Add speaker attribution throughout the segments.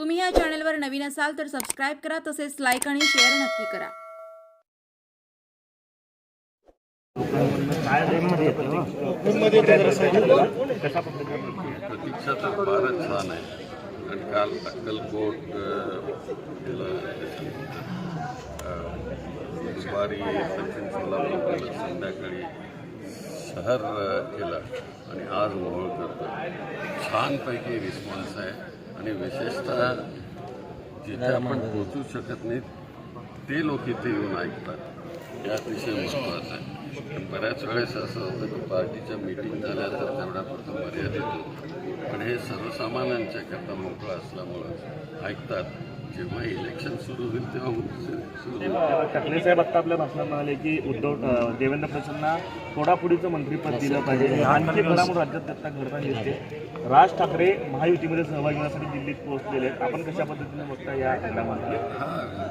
Speaker 1: तुम्ही या चॅनलवर नवीन असाल तर सबस्क्राईब करा तसेच लाईक आणि शेअर नक्की करा.
Speaker 2: प्रतीक्षा तर फारच छान आहे कारण काल अक्कलकोट दुपारी सचिन सोलापूर केलं संध्याकाळी शहर केलं. आणि आज मोहोळ करतो छानपैकी रिस्पॉन्स आहे. आणि विशेषतः जिथे आपण पोचू शकत नाही ते लोक इथे येऊन ऐकतात. हे अतिशय महत्त्वाचं आहे. बऱ्याच वेळेस असं होतं की पार्टीच्या मीटिंग झाल्या तर तेवढ्यापुरतं मर्यादित होतं. पण हे सर्वसामान्यांच्या करता मोकळं असल्यामुळं ऐकतात. जेव्हा इलेक्शन सुरू होईल तेव्हा
Speaker 3: ठाकरे साहेब आता आपल्या भाषणात म्हणाले की उद्धव देवेंद्र फडणवीसांना थोडापुढीचं मंत्रीपद दिलं पाहिजे. आणखी घडामोड राज्यात आता घडताना दिसते. राज ठाकरे महायुतीमध्ये सहभागी होण्यासाठी दिल्लीत पोहोचलेले आहेत. आपण कशा पद्धतीने बघता या घडामोडी
Speaker 2: हा.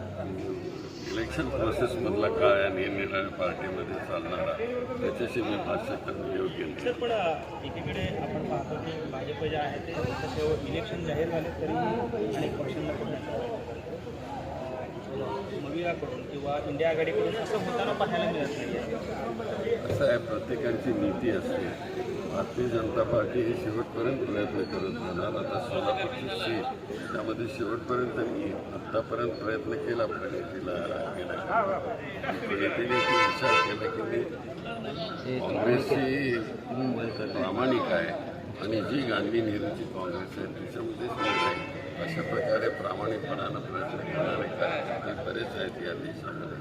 Speaker 2: इलेक्शन प्रोसेसमधला काय आणि निराळ्या पार्टीमध्ये चालणारा त्याच्याशी मी भाष्य करणं योग्य नाही.
Speaker 4: पण एकीकडे आपण पाहतो की भाजप जे आहे ते इलेक्शन जाहीर झाले तरी अनेक पक्षांना कसं किंवा इंडिया आघाडीकडून असं होताना पाहायला मिळत नाही
Speaker 2: असं आहे प्रत्येकाची नीती असते. भारतीय जनता पार्टी ही शेवटपर्यंत प्रयत्न करत राहणार. आता सोलापूरची सीट त्यामध्ये शेवटपर्यंत मी आत्तापर्यंत प्रयत्न केला प्रणितीला तिला प्रणितीने विचार केला की मी काँग्रेसची प्रामाणिक आहे. आणि जी गांधी नेहरूची काँग्रेस आहे त्याच्यामध्ये अशा प्रकारे प्रामाणिकपणानं प्रयत्न करणारे कार्यकर्ते बरेच आहेत या देशामध्ये.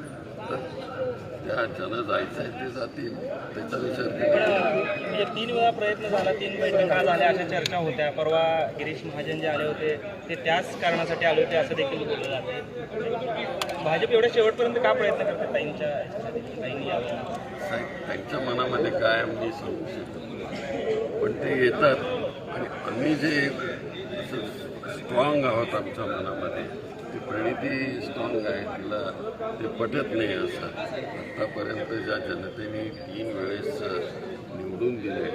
Speaker 2: त्या ज्यांना जायचं आहे ते जातील त्याचा विचार
Speaker 4: म्हणजे तीन वेळा प्रयत्न झाला तीन बैठका झाल्या अशा चर्चा होत्या. परवा गिरीश महाजन जे आले होते ते त्याच कारणासाठी आले होते असं देखील बोललं जाते भाजप एवढ्या शेवटपर्यंत का प्रयत्न करते ताईंच्या
Speaker 2: त्यांच्या मनामध्ये काय मी सांगू शकत. पण ते येतात आणि आम्ही जे स्ट्रॉंग आहोत आमच्या मनामध्ये. ती प्रणिती स्ट्रॉंग आहे तिला ते पटत नाही असं. आत्तापर्यंत ज्या जनतेने तीन वेळेस निवडून दिले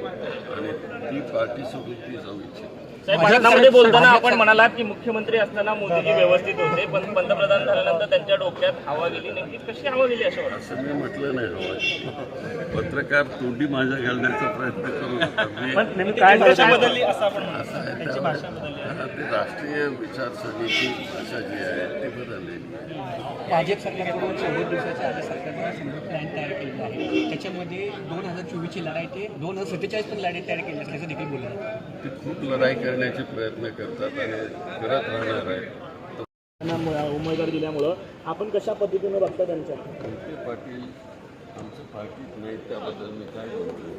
Speaker 2: आणि ती पार्टी सोडून ती जाऊ इच्छित
Speaker 4: भाषणामध्ये बोलताना आपण म्हणालात की मुख्यमंत्री असताना मोदीजी व्यवस्थित होते पण पंतप्रधान झाल्यानंतर त्यांच्या डोक्यात हवा गेली नक्की कशी हवा गेली असं
Speaker 2: मी म्हटलं नाही हवं पत्रकार तोंडी माझ्या घालण्याचा प्रयत्न करू नका मी
Speaker 3: पण नेमकं काय
Speaker 4: भाषा
Speaker 3: झालं?
Speaker 4: बदलली असं आपण म्हणतो.
Speaker 2: असं आहे
Speaker 4: त्यांची भाषा बदलली आहे.
Speaker 2: त्यामुळे ते राष्ट्रीय विचारसरणीची भाषा जी आहे ती बदललेली
Speaker 5: भाजप सरकारकडून चौदा दिवसाच्या आधी सरकारने समजा प्लॅन तयार केलेला आहे त्याच्यामध्ये दोन हजार चोवीसची लढाई ते दोन हजार सत्तेचाळीस पण लढाई तयार केली असल्याचं देखील बोललं
Speaker 2: ते खूप लढाई करण्याचे प्रयत्न करतात आणि करत राहणार आहे
Speaker 3: उमेदवार दिल्यामुळं आपण कशा पद्धतीने बघता त्यांच्या?
Speaker 2: पाटील आमच्या पार्टीत नाही त्याबद्दल मी काय बोलतो